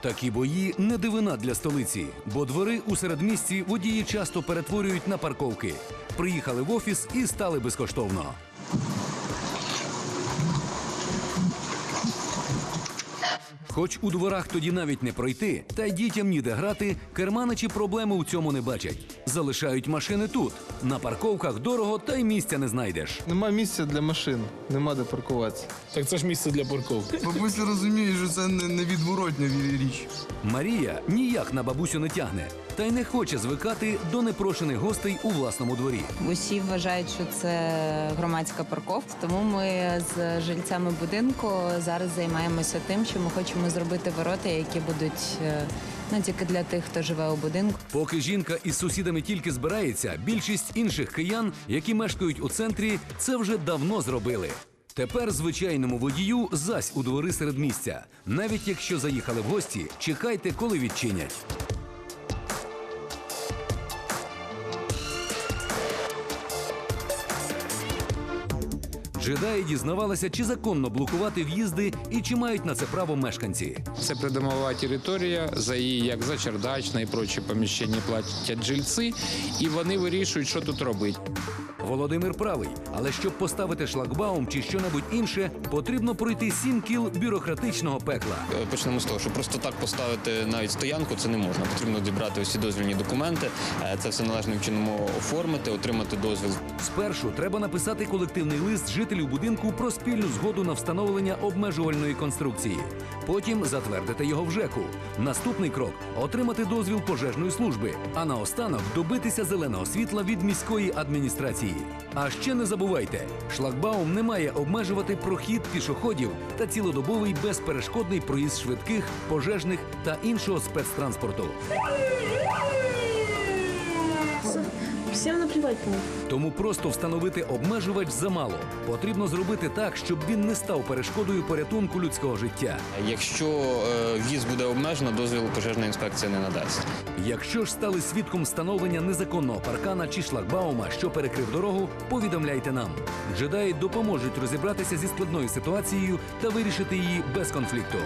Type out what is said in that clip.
Такі бої не дивина для столиці, бо двори у середмісті водії часто перетворюють на парковки. Приїхали в офіс і стали безкоштовно. Хоч у дворах тоді навіть не пройти, та й дітям ніде грати, керманичі проблеми у цьому не бачать. Залишають машини тут. На парковках дорого, та й місця не знайдеш. Нема місця для машин, нема де паркуватися. Так це ж місце для парковки. Бабуся розуміє, що це не- невідворотня річ. Марія ніяк на бабусю не тягне, та й не хоче звикати до непрошених гостей у власному дворі. Усі вважають, що це громадська парковка, тому ми з жильцями будинку зараз займаємося тим, що ми хочемо зробити ворота, які будуть е, не тільки для тих, хто живе у будинку. Поки жінка із сусідами тільки збирається, більшість інших киян, які мешкають у центрі, це вже давно зробили. Тепер звичайному водію зась у двори середмістя. Навіть якщо заїхали в гості, чекайте, коли відчинять. Джедаї дізнавалися, чи законно блокувати в'їзди і чи мають на це право мешканці. Це придомова територія, за її як за чердачне і прочі поміщення платять жильці, і вони вирішують, що тут робити. Володимир правий, але щоб поставити шлагбаум чи щонебудь інше, потрібно пройти сім кіл бюрократичного пекла. Е, Почнемо з того, що просто так поставити навіть стоянку це не можна. Потрібно зібрати усі дозвільні документи, е, це все належним чином оформити, отримати дозвіл. Спершу треба написати колективний лист жителів будинку про спільну згоду на встановлення обмежувальної конструкції. Потім затвердити його в ЖЕКу. Наступний крок отримати дозвіл пожежної служби, а наостанок добитися зеленого світла від міської адміністрації. А ще не забувайте, шлагбаум не має обмежувати прохід пішоходів та цілодобовий безперешкодний проїзд швидких, пожежних та іншого спецтранспорту. Всем наплевать на них. Тому просто встановити обмежувач замало. Потрібно зробити так, щоб він не став перешкодою порятунку людського життя. Якщо е, в'їзд буде обмежено, дозвіл пожежна інспекція не надасть. Якщо ж стали свідком встановлення незаконного паркана чи шлагбаума, що перекрив дорогу, повідомляйте нам. Джедаї допоможуть розібратися зі складною ситуацією та вирішити її без конфлікту.